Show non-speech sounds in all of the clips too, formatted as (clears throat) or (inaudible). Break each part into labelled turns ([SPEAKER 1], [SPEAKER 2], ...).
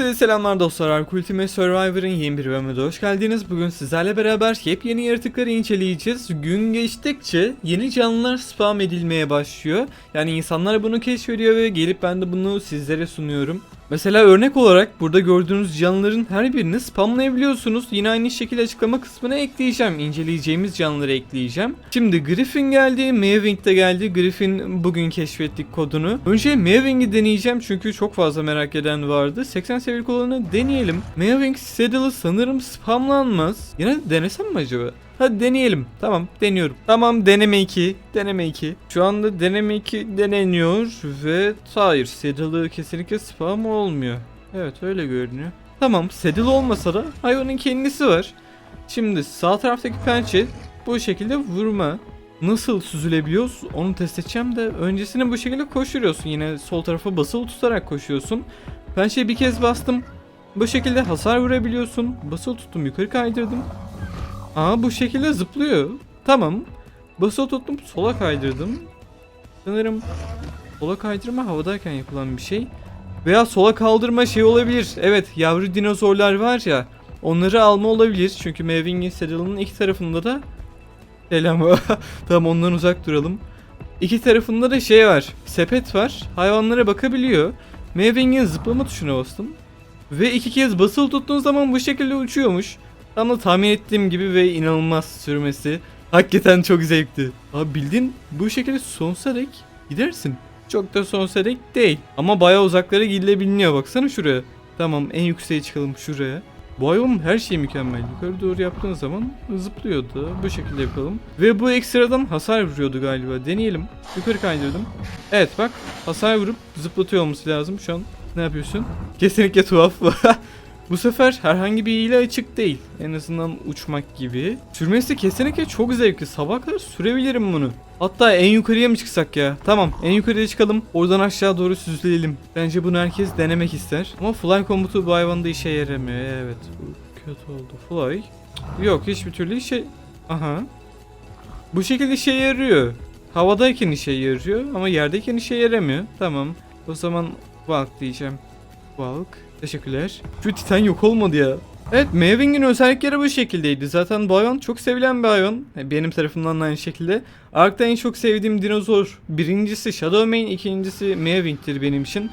[SPEAKER 1] Hepinize selamlar dostlar. Ultimate Survivor'ın yeni bir bölümüne hoş geldiniz. Bugün sizlerle beraber yepyeni yaratıkları inceleyeceğiz. Gün geçtikçe yeni canlılar spam edilmeye başlıyor. Yani insanlar bunu keşfediyor ve gelip ben de bunu sizlere sunuyorum. Mesela örnek olarak burada gördüğünüz canlıların her birini spamlayabiliyorsunuz. Yine aynı şekilde açıklama kısmına ekleyeceğim. İnceleyeceğimiz canlıları ekleyeceğim. Şimdi Griffin geldi, Mewing de geldi. Griffin bugün keşfettik kodunu. Önce Mewing'i deneyeceğim çünkü çok fazla merak eden vardı. 80 seviyelik olanı deneyelim. Mewing Saddle'ı sanırım spamlanmaz. Yine de denesem mi acaba? Hadi deneyelim. Tamam deniyorum. Tamam deneme 2. Deneme 2. Şu anda deneme 2 deneniyor ve hayır saddle'ı kesinlikle spam olmuyor. Evet öyle görünüyor. Tamam saddle olmasa da hayvanın kendisi var. Şimdi sağ taraftaki pençe bu şekilde vurma. Nasıl süzülebiliyoruz onu test edeceğim de öncesinde bu şekilde koşuyorsun. Yine sol tarafa basılı tutarak koşuyorsun. Pençeyi bir kez bastım. Bu şekilde hasar vurabiliyorsun. Basılı tuttum yukarı kaydırdım. Aa bu şekilde zıplıyor. Tamam. Basılı tuttum sola kaydırdım. Sanırım sola kaydırma havadayken yapılan bir şey. Veya sola kaldırma şey olabilir. Evet yavru dinozorlar var ya. Onları alma olabilir. Çünkü Mewing'in saddle'ının iki tarafında da Selam. (laughs) tamam ondan uzak duralım. İki tarafında da şey var. Sepet var. Hayvanlara bakabiliyor. Mewing'in zıplama tuşuna bastım. Ve iki kez basılı tuttuğun zaman bu şekilde uçuyormuş. Tam da tahmin ettiğim gibi ve inanılmaz sürmesi. Hakikaten çok zevkli. Abi bildin bu şekilde sonsuza dek gidersin. Çok da sonsuza dek değil. Ama bayağı uzaklara gidilebiliyor. Baksana şuraya. Tamam en yükseğe çıkalım şuraya. Bu hayvanın her şeyi mükemmel. Yukarı doğru yaptığın zaman zıplıyordu. Bu şekilde yapalım. Ve bu ekstradan hasar vuruyordu galiba. Deneyelim. Yukarı kaydırdım. Evet bak hasar vurup zıplatıyor olması lazım. Şu an ne yapıyorsun? Kesinlikle tuhaf. (laughs) Bu sefer herhangi bir hile açık değil. En azından uçmak gibi. Sürmesi kesinlikle çok zevkli. Sabah kadar sürebilirim bunu. Hatta en yukarıya mı çıksak ya? Tamam en yukarıya çıkalım. Oradan aşağı doğru süzülelim. Bence bunu herkes denemek ister. Ama fly komutu bu hayvanda işe yaramıyor. Evet bu kötü oldu. Fly. Yok hiçbir türlü işe... Aha. Bu şekilde işe yarıyor. Havadayken işe yarıyor ama yerdeyken işe yaramıyor. Tamam. O zaman walk diyeceğim. Walk. Teşekkürler. Şu titan yok olmadı ya. Evet Mewing'in özellikleri bu şekildeydi. Zaten bu hayvan çok sevilen bir hayvan. E, Benim tarafımdan da aynı şekilde. Ark'ta en çok sevdiğim dinozor. Birincisi Shadowmane, ikincisi Mewing'tir benim için.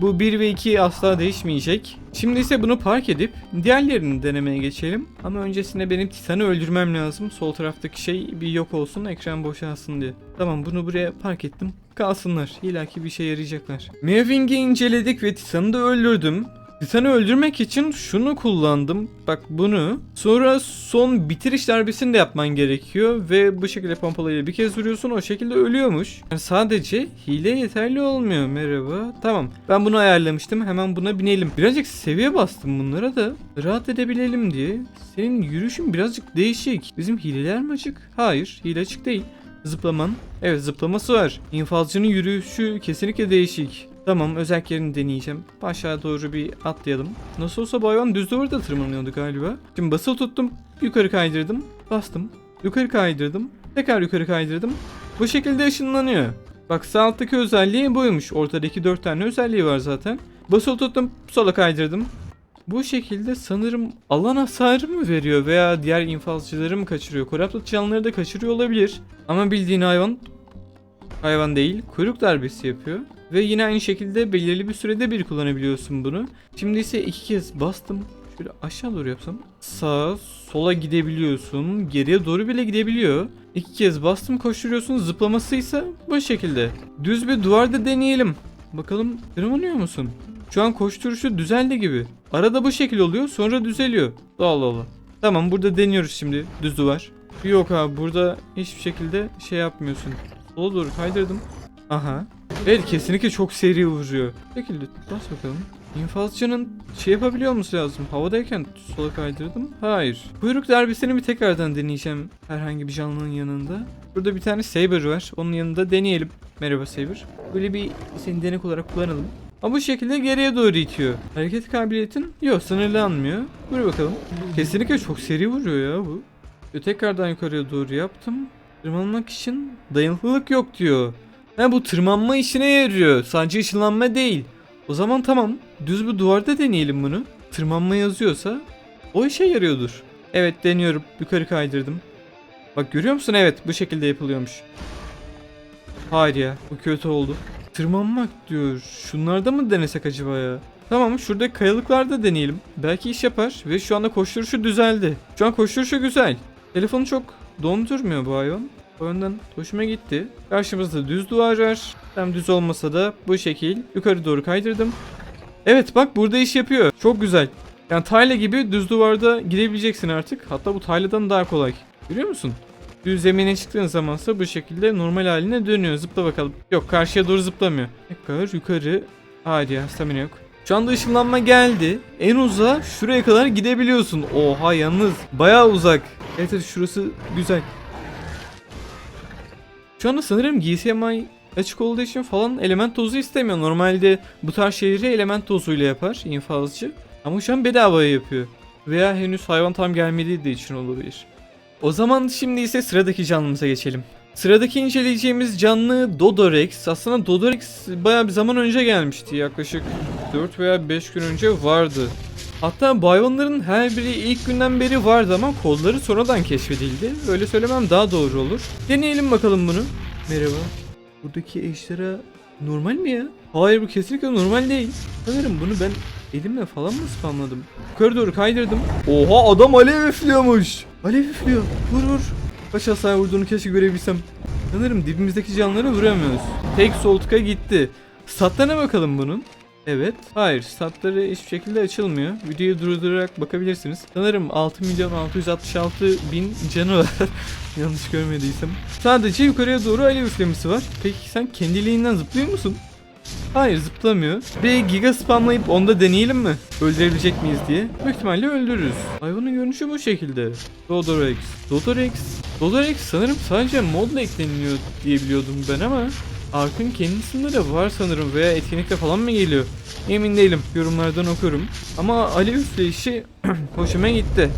[SPEAKER 1] Bu 1 ve 2 asla değişmeyecek. Şimdi ise bunu park edip diğerlerini denemeye geçelim. Ama öncesinde benim Titan'ı öldürmem lazım. Sol taraftaki şey bir yok olsun, ekran boşalsın diye. Tamam bunu buraya park ettim. Kalsınlar. İlla ki bir şey yarayacaklar. Mewing'i inceledik ve Titan'ı da öldürdüm. Titan'ı öldürmek için şunu kullandım. Bak bunu. Sonra son bitiriş darbesini de yapman gerekiyor. Ve bu şekilde pompalayla bir kez vuruyorsun. O şekilde ölüyormuş. Yani sadece hile yeterli olmuyor. Merhaba. Tamam. Ben bunu ayarlamıştım. Hemen buna binelim. Birazcık seviye bastım bunlara da. Rahat edebilelim diye. Senin yürüyüşün birazcık değişik. Bizim hileler mi açık? Hayır. Hile açık değil. Zıplaman. Evet zıplaması var. İnfazcının yürüyüşü kesinlikle değişik. Tamam özellik yerini deneyeceğim. Aşağı doğru bir atlayalım. Nasıl olsa bu hayvan düz duvarda tırmanıyordu galiba. Şimdi basılı tuttum. Yukarı kaydırdım. Bastım. Yukarı kaydırdım. Tekrar yukarı kaydırdım. Bu şekilde ışınlanıyor. Bak sağ alttaki özelliği buymuş. Ortadaki 4 tane özelliği var zaten. Basılı tuttum. Sola kaydırdım. Bu şekilde sanırım alan hasarı mı veriyor veya diğer infazcıları mı kaçırıyor? Corrupted canlıları da kaçırıyor olabilir. Ama bildiğin hayvan hayvan değil. Kuyruk darbesi yapıyor. Ve yine aynı şekilde belirli bir sürede bir kullanabiliyorsun bunu. Şimdi ise iki kez bastım. Şöyle aşağı doğru yapsam. Sağa, sola gidebiliyorsun. Geriye doğru bile gidebiliyor. İki kez bastım koşturuyorsun. Zıplaması ise bu şekilde. Düz bir duvarda deneyelim. Bakalım tırmanıyor musun? Şu an koşturuşu düzeldi gibi. Arada bu şekil oluyor sonra düzeliyor. Allah Allah. Tamam burada deniyoruz şimdi. Düz duvar. Yok abi burada hiçbir şekilde şey yapmıyorsun. Sola doğru kaydırdım. Aha. Evet kesinlikle çok seri vuruyor. Peki bas bakalım. İnfazcının şey yapabiliyor musun lazım? Havadayken sola kaydırdım. Hayır. Kuyruk darbesini bir tekrardan deneyeceğim. Herhangi bir canlının yanında. Burada bir tane Saber var. Onun yanında deneyelim. Merhaba Saber. Böyle bir seni denek olarak kullanalım. Ama bu şekilde geriye doğru itiyor. Hareket kabiliyetin yok sınırlanmıyor. Vur bakalım. Kesinlikle çok seri vuruyor ya bu. Ve tekrardan yukarıya doğru yaptım. Tırmanmak için dayanıklılık yok diyor. Ha bu tırmanma işine yarıyor. Sadece ışınlanma değil. O zaman tamam. Düz bir duvarda deneyelim bunu. Tırmanma yazıyorsa o işe yarıyordur. Evet deniyorum. Yukarı kaydırdım. Bak görüyor musun? Evet bu şekilde yapılıyormuş. Hayır ya bu kötü oldu. Tırmanmak diyor. Şunlarda mı denesek acaba ya? Tamam şurada kayalıklarda deneyelim. Belki iş yapar ve şu anda koşturuşu düzeldi. Şu an koşturuşu güzel. Telefonu çok dondurmuyor bu hayvan. O yönden hoşuma gitti. Karşımızda düz duvar var. Tam düz olmasa da bu şekil yukarı doğru kaydırdım. Evet bak burada iş yapıyor. Çok güzel. Yani tayla gibi düz duvarda gidebileceksin artık. Hatta bu tayladan daha kolay. Görüyor musun? Düz zemine çıktığın zamansa bu şekilde normal haline dönüyor. Zıpla bakalım. Yok karşıya doğru zıplamıyor. Ne kadar yukarı. Hadi ya stamina yok. Şu anda ışınlanma geldi. En uzağa şuraya kadar gidebiliyorsun. Oha yalnız bayağı uzak. Evet evet şurası güzel. Şu anda sanırım GCMI açık olduğu için falan element tozu istemiyor. Normalde bu tarz şeyleri element tozuyla yapar infazcı. Ama şu an bedavaya yapıyor. Veya henüz hayvan tam gelmediği için olabilir. O zaman şimdi ise sıradaki canlımıza geçelim. Sıradaki inceleyeceğimiz canlı Dodorex. Aslında Dodorex bayağı bir zaman önce gelmişti. Yaklaşık 4 veya 5 gün önce vardı. Hatta bu her biri ilk günden beri vardı ama kodları sonradan keşfedildi. Öyle söylemem daha doğru olur. Deneyelim bakalım bunu. Merhaba. Buradaki ejderha normal mi ya? Hayır bu kesinlikle normal değil. Sanırım bunu ben elimle falan mı spamladım? Yukarı doğru kaydırdım. Oha adam alev üflüyormuş. Alev üflüyor. Vur vur. Kaç hasar vurduğunu keşke görebilsem. Sanırım dibimizdeki canlılara vuramıyoruz. Tek sol tıka gitti. Statlarına bakalım bunun. Evet. Hayır. Statları hiçbir şekilde açılmıyor. Videoyu durdurarak bakabilirsiniz. Sanırım 6 milyon 666 bin canı var. (laughs) Yanlış görmediysem. Sadece yukarıya doğru alev üflemesi var. Peki sen kendiliğinden zıplıyor musun? Hayır zıplamıyor. Bir giga spamlayıp onda deneyelim mi? Öldürebilecek miyiz diye. Büyük ihtimalle öldürürüz. Hayvanın görünüşü bu şekilde. Dodorex. Dodorex. Dodorex sanırım sadece modla ekleniliyor diye biliyordum ben ama Ark'ın kendisinde de var sanırım veya etkinlikte falan mı geliyor? Emin değilim. Yorumlardan okurum. Ama alev üfleyişi (clears throat) hoşuma gitti.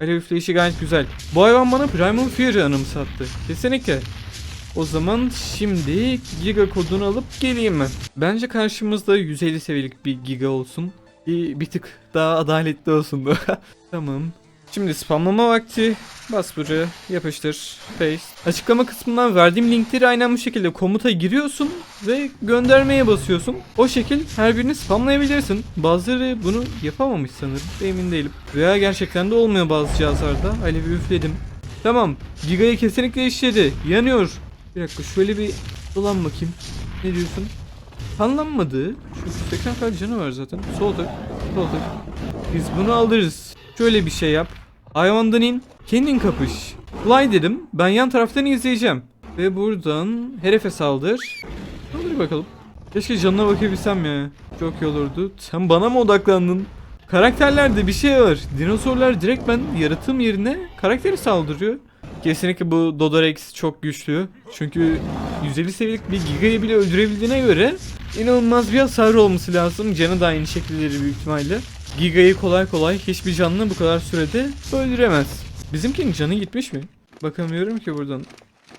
[SPEAKER 1] Alev üfleyişi gayet güzel. Bu hayvan bana Primal Fear'ı anımsattı. Kesinlikle. O zaman şimdi giga kodunu alıp geleyim ben. Bence karşımızda 150 seviyelik bir giga olsun. Bir, bir tık daha adaletli olsun bu. (laughs) tamam. Şimdi spamlama vakti. Bas buraya, yapıştır, paste. Açıklama kısmından verdiğim linkleri aynen bu şekilde komuta giriyorsun ve göndermeye basıyorsun. O şekil her birini spamlayabilirsin. Bazıları bunu yapamamış sanırım, emin değilim. Veya gerçekten de olmuyor bazı cihazlarda. Alevi üfledim. Tamam, Giga'yı kesinlikle işledi. Yanıyor. Bir dakika şöyle bir dolan bakayım. Ne diyorsun? Kanlanmadı. Şu 80 kalp canı var zaten. Sol tık. Sol tık. Biz bunu alırız. Şöyle bir şey yap. Hayvandan in. Kendin kapış. Fly dedim. Ben yan taraftan izleyeceğim. Ve buradan herefe saldır. Saldır bakalım. Keşke canına bakabilsem ya. Çok iyi olurdu. Sen bana mı odaklandın? Karakterlerde bir şey var. Dinozorlar direkt ben yaratım yerine karakteri saldırıyor. Kesinlikle bu Dodorex çok güçlü. Çünkü 150 seviyelik bir Giga'yı bile öldürebildiğine göre inanılmaz bir hasar olması lazım. Canı da aynı şekilleri büyük ihtimalle. Giga'yı kolay kolay hiçbir canlı bu kadar sürede öldüremez. Bizimkinin canı gitmiş mi? Bakamıyorum ki buradan.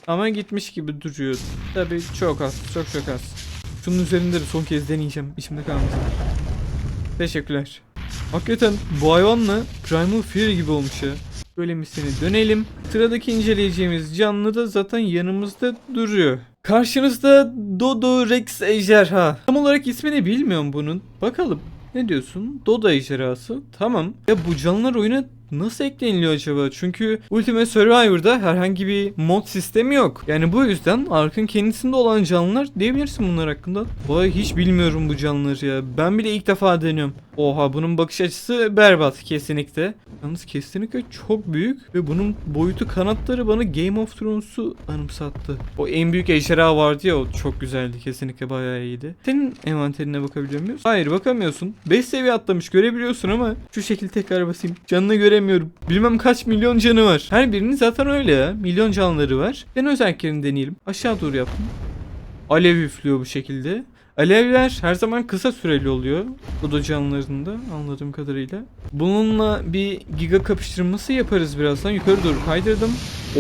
[SPEAKER 1] Ama gitmiş gibi duruyor. Tabii çok az, çok çok az. Şunun üzerinde de son kez deneyeceğim. İçimde kalmasın. Teşekkürler. Hakikaten bu hayvanla Primal Fear gibi olmuş ya. Böyle misini dönelim. Sıradaki inceleyeceğimiz canlı da zaten yanımızda duruyor. Karşınızda Dodo Rex ejderha. Tam olarak ismini bilmiyorum bunun. Bakalım. Ne diyorsun? Dodo ejderhası. Tamam. Ya bu canlılar oyuna nasıl ekleniliyor acaba? Çünkü Ultimate Survivor'da herhangi bir mod sistemi yok. Yani bu yüzden Ark'ın kendisinde olan canlılar diyebilirsin bunlar hakkında. Vay hiç bilmiyorum bu canlıları ya. Ben bile ilk defa deniyorum. Oha bunun bakış açısı berbat kesinlikle. Yalnız kesinlikle çok büyük ve bunun boyutu kanatları bana Game of Thrones'u anımsattı. O en büyük ejderha vardı ya o çok güzeldi kesinlikle bayağı iyiydi. Senin envanterine bakabiliyor muyuz? Hayır bakamıyorsun. 5 seviye atlamış görebiliyorsun ama şu şekil tekrar basayım. Canını göremiyorum. Bilmem kaç milyon canı var. Her birinin zaten öyle ya. Milyon canları var. Ben özelliklerini deneyelim. Aşağı doğru yaptım. Alev üflüyor bu şekilde. Alevler her zaman kısa süreli oluyor. Bu da canlılarında anladığım kadarıyla. Bununla bir giga kapıştırması yaparız birazdan. Yukarı doğru kaydırdım.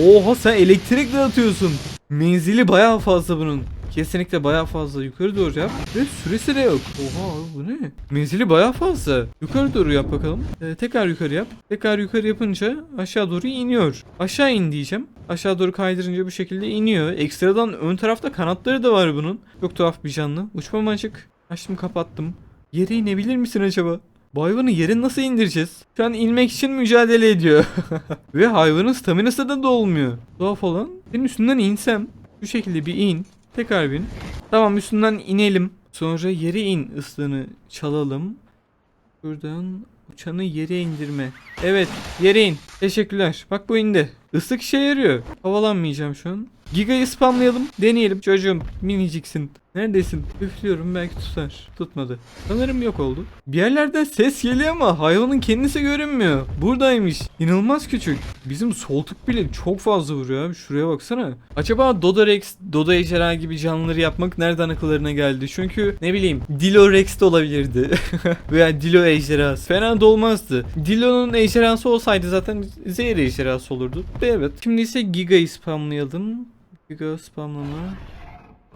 [SPEAKER 1] Oha sen elektrik dağıtıyorsun. Menzili bayağı fazla bunun. Kesinlikle bayağı fazla yukarı doğru yap. Ve süresi de yok. Oha bu ne? Menzili bayağı fazla. Yukarı doğru yap bakalım. Ee, tekrar yukarı yap. Tekrar yukarı yapınca aşağı doğru iniyor. Aşağı in diyeceğim. Aşağı doğru kaydırınca bu şekilde iniyor. Ekstradan ön tarafta kanatları da var bunun. Çok tuhaf bir canlı. Uçmam açık. Açtım kapattım. Yere inebilir misin acaba? Bu hayvanı yere nasıl indireceğiz? Şu an inmek için mücadele ediyor. (laughs) Ve hayvanın staminası da dolmuyor. Tuhaf olan senin üstünden insem. Bu şekilde bir in. Tekrar bin. Tamam üstünden inelim. Sonra yere in ıslığını çalalım. Buradan uçanı yere indirme. Evet yere in. Teşekkürler. Bak bu indi. Islık işe yarıyor. Havalanmayacağım şu an. Giga'yı spamlayalım. Deneyelim. Çocuğum miniciksin. Neredesin? Üflüyorum belki tutar. Tutmadı. Sanırım yok oldu. Bir yerlerden ses geliyor ama hayvanın kendisi görünmüyor. Buradaymış. İnanılmaz küçük. Bizim soltuk bile çok fazla vuruyor abi. Şuraya baksana. Acaba Dodorex, Dodo ejderha gibi canlıları yapmak nereden akıllarına geldi? Çünkü ne bileyim Dilorex de olabilirdi. (laughs) Veya Dilo ejderhası. Fena da olmazdı. Dilo'nun ejderhası olsaydı zaten zehir ejderhası olurdu. Evet. Şimdi ise Giga'yı spamlayalım. Giga spamlama.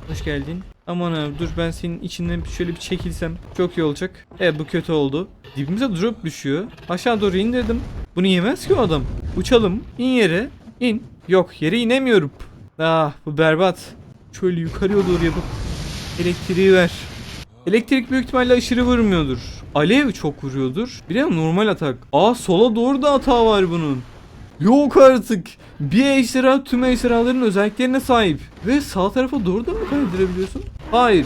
[SPEAKER 1] Hoş geldin. Aman abi dur ben senin içinden şöyle bir çekilsem çok iyi olacak. Evet bu kötü oldu. Dibimize drop düşüyor. Aşağı doğru indirdim. Bunu yemez ki o adam. Uçalım. İn yere. İn. Yok yere inemiyorum. Ah bu berbat. Şöyle yukarıya doğru yapıp elektriği ver. Elektrik büyük ihtimalle aşırı vurmuyordur. Alev çok vuruyordur. Bir de normal atak. Aa sola doğru da hata var bunun. Yok artık. Bir ejderha tüm ejderhaların özelliklerine sahip. Ve sağ tarafa doğru da mı kaydırabiliyorsun? Hayır.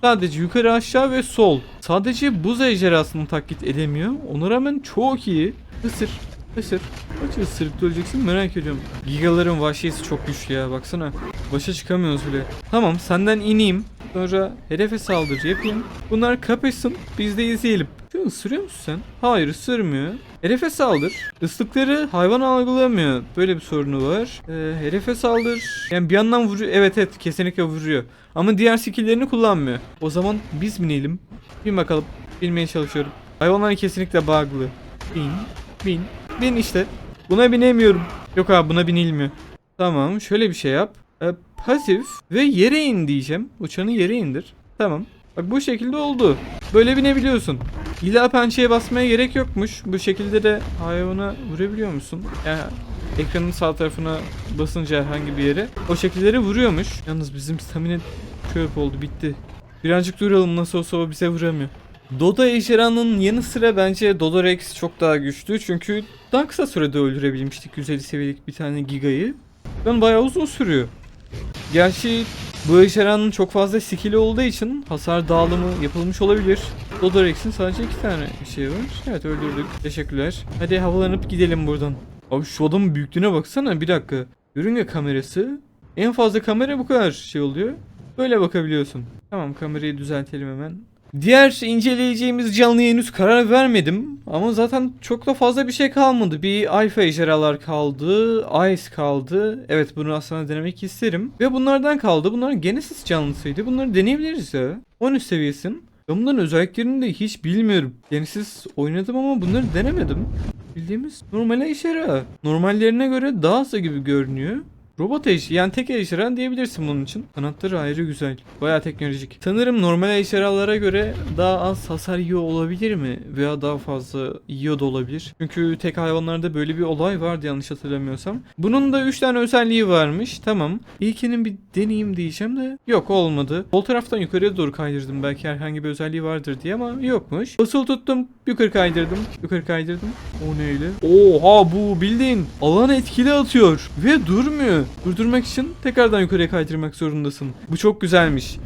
[SPEAKER 1] Sadece yukarı aşağı ve sol. Sadece buz ejderhasını taklit edemiyor. Ona rağmen çok iyi. Isır. Isır. Kaç ısırıkta öleceksin merak ediyorum. Gigaların vahşiyesi çok güçlü ya baksana. Başa çıkamıyoruz bile. Tamam senden ineyim. Sonra hedefe saldır yapayım. Bunlar kapışsın biz de izleyelim. Şu ısırıyor musun sen? Hayır ısırmıyor. Hedefe saldır. Islıkları hayvan algılamıyor. Böyle bir sorunu var. Ee, hedefe saldır. Yani bir yandan vuruyor. Evet evet kesinlikle vuruyor. Ama diğer skilllerini kullanmıyor. O zaman biz binelim. Bin bakalım. Binmeye çalışıyorum. Hayvanlar kesinlikle bug'lı. Bin. Bin. Bin işte. Buna binemiyorum. Yok abi buna binilmiyor. Tamam şöyle bir şey yap. Ee, pasif ve yere in diyeceğim. Uçanı yere indir. Tamam. Bak bu şekilde oldu. Böyle binebiliyorsun. İlla pençeye basmaya gerek yokmuş. Bu şekilde de hayvana vurabiliyor musun? Yani ekranın sağ tarafına basınca herhangi bir yere o şekilleri vuruyormuş. Yalnız bizim stamina çöp oldu bitti. Birazcık duralım nasıl olsa o bize vuramıyor. Dodo ejderhanın yanı sıra bence Dodorex çok daha güçlü çünkü daha kısa sürede öldürebilmiştik 150 seviyelik bir tane gigayı. Ben bayağı uzun sürüyor. Gerçi bu ejderhanın çok fazla skill'i olduğu için hasar dağılımı yapılmış olabilir. Dodorex'in sadece iki tane şey var. Evet öldürdük. Teşekkürler. Hadi havalanıp gidelim buradan. Abi şu adamın büyüklüğüne baksana bir dakika. Yörünge kamerası. En fazla kamera bu kadar şey oluyor. Böyle bakabiliyorsun. Tamam kamerayı düzeltelim hemen. Diğer inceleyeceğimiz canlıya henüz karar vermedim. Ama zaten çok da fazla bir şey kalmadı. Bir alfa ejderhalar kaldı. Ice kaldı. Evet bunu aslında denemek isterim. Ve bunlardan kaldı. Bunlar Genesis canlısıydı. Bunları deneyebiliriz ya. 13 seviyesin. Ben bunların özelliklerini de hiç bilmiyorum. Genesis oynadım ama bunları denemedim. Bildiğimiz normal ejderha. Normallerine göre daha hızlı gibi görünüyor. Robot ejderha yani tek ejderha diyebilirsin bunun için. Kanatları ayrı güzel. Bayağı teknolojik. Sanırım normal ejderhalara göre daha az hasar yiyor olabilir mi? Veya daha fazla yiyor da olabilir. Çünkü tek hayvanlarda böyle bir olay vardı yanlış hatırlamıyorsam. Bunun da 3 tane özelliği varmış. Tamam. İlkinin bir deneyim diyeceğim de yok olmadı. Sol taraftan yukarıya doğru kaydırdım. Belki herhangi bir özelliği vardır diye ama yokmuş. Basılı tuttum. Yukarı kaydırdım. Yukarı kaydırdım. O neyle? Oha bu bildiğin alan etkili atıyor. Ve durmuyor. Durdurmak için tekrardan yukarıya kaydırmak zorundasın. Bu çok güzelmiş.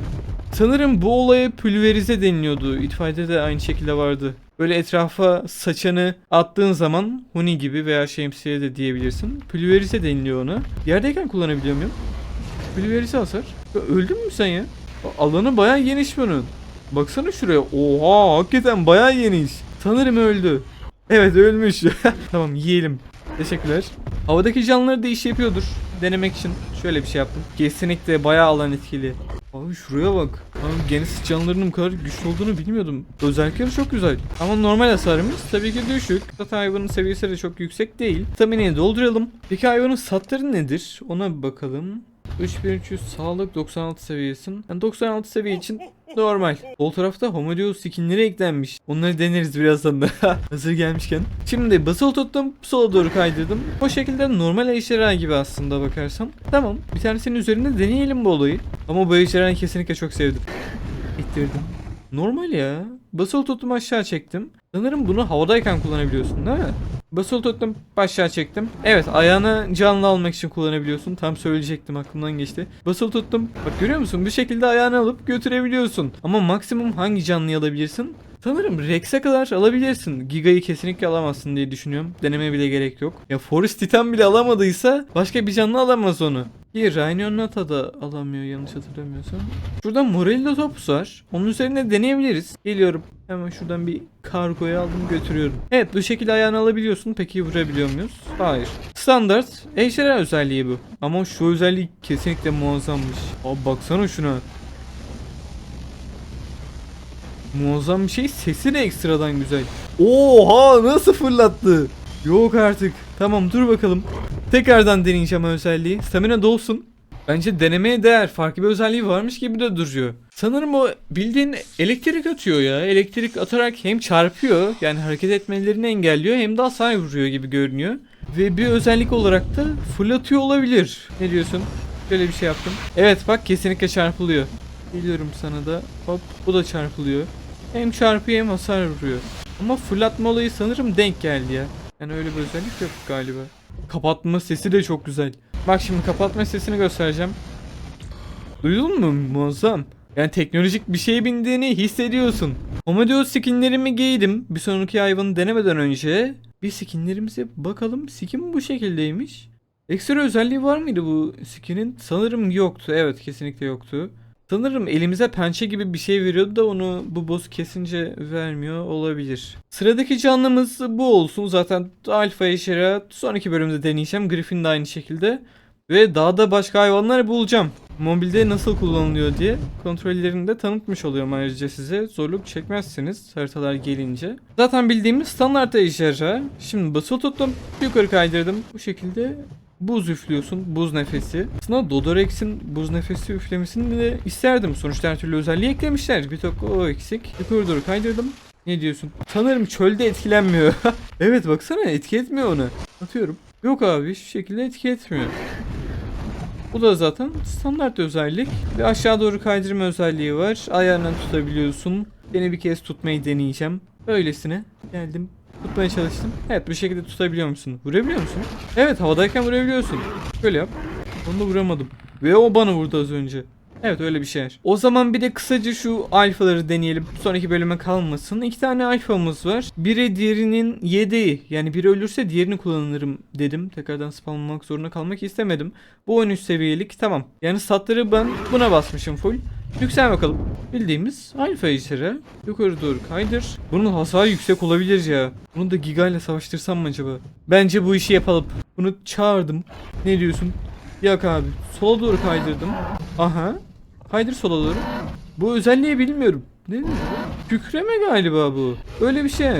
[SPEAKER 1] Sanırım bu olaya pülverize deniliyordu. İtfaiyede de aynı şekilde vardı. Böyle etrafa saçanı attığın zaman huni gibi veya şemsiye de diyebilirsin. Pülverize deniliyor ona. Yerdeyken kullanabiliyor muyum? Pülverize hasar. Ya öldün mü sen ya? Alanı bayağı geniş bunun. Baksana şuraya. Oha hakikaten bayağı geniş. Sanırım öldü. Evet ölmüş. (laughs) tamam yiyelim. Teşekkürler. Havadaki canlıları da iş yapıyordur. Denemek için şöyle bir şey yaptım. Kesinlikle bayağı alan etkili. Abi şuraya bak. Abi Genesis canlılarının bu kadar güçlü olduğunu bilmiyordum. Özellikleri çok güzel. Ama normal hasarımız tabii ki düşük. Zaten hayvanın seviyesi de çok yüksek değil. Stamina'yı dolduralım. Peki hayvanın satları nedir? Ona bir bakalım. 3300 sağlık 96 seviyesin. Yani 96 seviye için normal. Sol tarafta Homo skinleri eklenmiş. Onları deneriz birazdan da. (laughs) Hazır gelmişken. Şimdi basılı tuttum. Sola doğru kaydırdım. O şekilde normal ejderha gibi aslında bakarsam. Tamam. Bir tanesinin üzerinde deneyelim bu olayı. Ama bu ejderhayı kesinlikle çok sevdim. İttirdim. Normal ya. Basılı tuttum aşağı çektim. Sanırım bunu havadayken kullanabiliyorsun değil mi? Basılı tuttum aşağı çektim. Evet ayağını canlı almak için kullanabiliyorsun. Tam söyleyecektim aklımdan geçti. Basılı tuttum. Bak görüyor musun? Bu şekilde ayağını alıp götürebiliyorsun. Ama maksimum hangi canlıyı alabilirsin? Sanırım Rex'e kadar alabilirsin. Giga'yı kesinlikle alamazsın diye düşünüyorum. Deneme bile gerek yok. Ya Forest Titan bile alamadıysa başka bir canlı alamaz onu. Bir Rhino Nata da alamıyor yanlış hatırlamıyorsam. Şurada Morello Topus var. Onun üzerine deneyebiliriz. Geliyorum. Hemen şuradan bir kargoyu aldım götürüyorum. Evet bu şekilde ayağını alabiliyorsun. Peki vurabiliyor muyuz? Hayır. Standart ejderha özelliği bu. Ama şu özelliği kesinlikle muazzammış. Abi baksana şuna. Muazzam bir şey. Sesi de ekstradan güzel. Oha nasıl fırlattı? Yok artık. Tamam dur bakalım. Tekrardan deneyeceğim özelliği. Stamina dolsun. Bence denemeye değer. Farklı bir özelliği varmış gibi de duruyor. Sanırım o bildiğin elektrik atıyor ya. Elektrik atarak hem çarpıyor yani hareket etmelerini engelliyor hem de hasar vuruyor gibi görünüyor. Ve bir özellik olarak da fırlatıyor olabilir. Ne diyorsun? Şöyle bir şey yaptım. Evet bak kesinlikle çarpılıyor. Geliyorum sana da. Hop bu da çarpılıyor. Hem çarpıyor hem hasar vuruyor. Ama fırlatma olayı sanırım denk geldi ya. Yani öyle bir özellik yok galiba. Kapatma sesi de çok güzel. Bak şimdi kapatma sesini göstereceğim. Duydun mu? Muazzam. Yani teknolojik bir şeye bindiğini hissediyorsun. Homodio skinlerimi giydim. Bir sonraki hayvanı denemeden önce. Bir skinlerimize bakalım. Skin bu şekildeymiş. Ekstra özelliği var mıydı bu skinin? Sanırım yoktu. Evet kesinlikle yoktu. Sanırım elimize pençe gibi bir şey veriyordu da onu bu boss kesince vermiyor olabilir. Sıradaki canlımız bu olsun. Zaten alfa eşera sonraki bölümde deneyeceğim. Griffin de aynı şekilde. Ve daha da başka hayvanlar bulacağım. Mobilde nasıl kullanılıyor diye kontrollerini de tanıtmış oluyorum ayrıca size. Zorluk çekmezseniz haritalar gelince. Zaten bildiğimiz standart ejderha. Şimdi basılı tuttum. Yukarı kaydırdım. Bu şekilde buz üflüyorsun. Buz nefesi. Aslında Dodorex'in buz nefesi üflemesini de isterdim. Sonuçta her türlü özelliği eklemişler. Bir tok o eksik. Yukarı doğru kaydırdım. Ne diyorsun? Sanırım çölde etkilenmiyor. (laughs) evet baksana etki etmiyor onu. Atıyorum. Yok abi hiçbir şekilde etki etmiyor. Bu da zaten standart özellik. Ve aşağı doğru kaydırma özelliği var. Ayağından tutabiliyorsun. Beni bir kez tutmayı deneyeceğim. Öylesine geldim. Tutmaya çalıştım. Evet bu şekilde tutabiliyor musun? Vurabiliyor musun? Evet havadayken vurabiliyorsun. Böyle yap. Onu da vuramadım. Ve o bana vurdu az önce. Evet öyle bir şey. O zaman bir de kısaca şu alfaları deneyelim. Sonraki bölüme kalmasın. İki tane alfamız var. Biri diğerinin yedeği. Yani biri ölürse diğerini kullanırım dedim. Tekrardan spamlamak zorunda kalmak istemedim. Bu 13 seviyelik tamam. Yani statları ben buna basmışım full. Yüksel bakalım. Bildiğimiz alfa ejderi. Yukarı doğru kaydır. Bunun hasarı yüksek olabilir ya. Bunu da Giga ile savaştırsam mı acaba? Bence bu işi yapalım. Bunu çağırdım. Ne diyorsun? Yok abi. Sola doğru kaydırdım. Aha. Kaydır sola doğru. Bu özelliği bilmiyorum. Ne bu? Kükreme galiba bu. Öyle bir şey.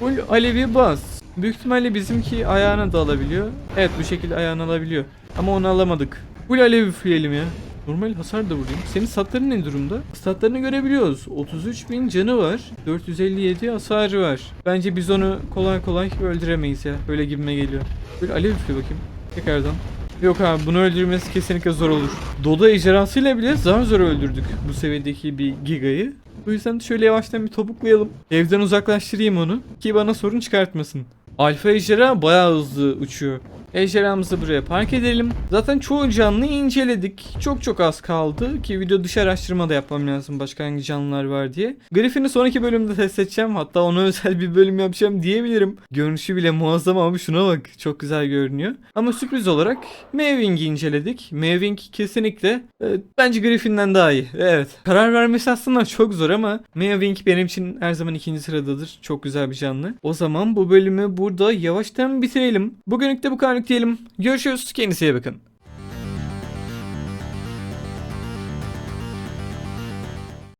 [SPEAKER 1] Full alevi bas. Büyük ihtimalle bizimki ayağına da alabiliyor. Evet bu şekilde ayağını alabiliyor. Ama onu alamadık. Full alev üfleyelim ya. Normal hasar da vurayım. Senin statların ne durumda? Statlarını görebiliyoruz. 33.000 canı var. 457 hasarı var. Bence biz onu kolay kolay öldüremeyiz ya. Böyle gibime geliyor. Böyle alev üfle bakayım. Tekrardan. Yok abi bunu öldürmesi kesinlikle zor olur. Dodo ejderhasıyla bile zar zor öldürdük bu seviyedeki bir gigayı. Bu yüzden şöyle yavaştan bir topuklayalım. Evden uzaklaştırayım onu ki bana sorun çıkartmasın. Alfa ejderha bayağı hızlı uçuyor. Ejderhamızı buraya park edelim. Zaten çoğu canlıyı inceledik. Çok çok az kaldı ki video dışı araştırma da yapmam lazım başka hangi canlılar var diye. Griffin'i sonraki bölümde test edeceğim. Hatta ona (laughs) özel bir bölüm yapacağım diyebilirim. Görünüşü bile muazzam abi şuna bak. Çok güzel görünüyor. Ama sürpriz olarak Mewing'i inceledik. Mewing kesinlikle e, bence Griffin'den daha iyi. Evet. Karar vermesi aslında çok zor ama Mewing benim için her zaman ikinci sıradadır. Çok güzel bir canlı. O zaman bu bölümü burada yavaştan bitirelim. Bugünlük de bu kadar diyelim. Görüşürüz. Kendinize iyi bakın.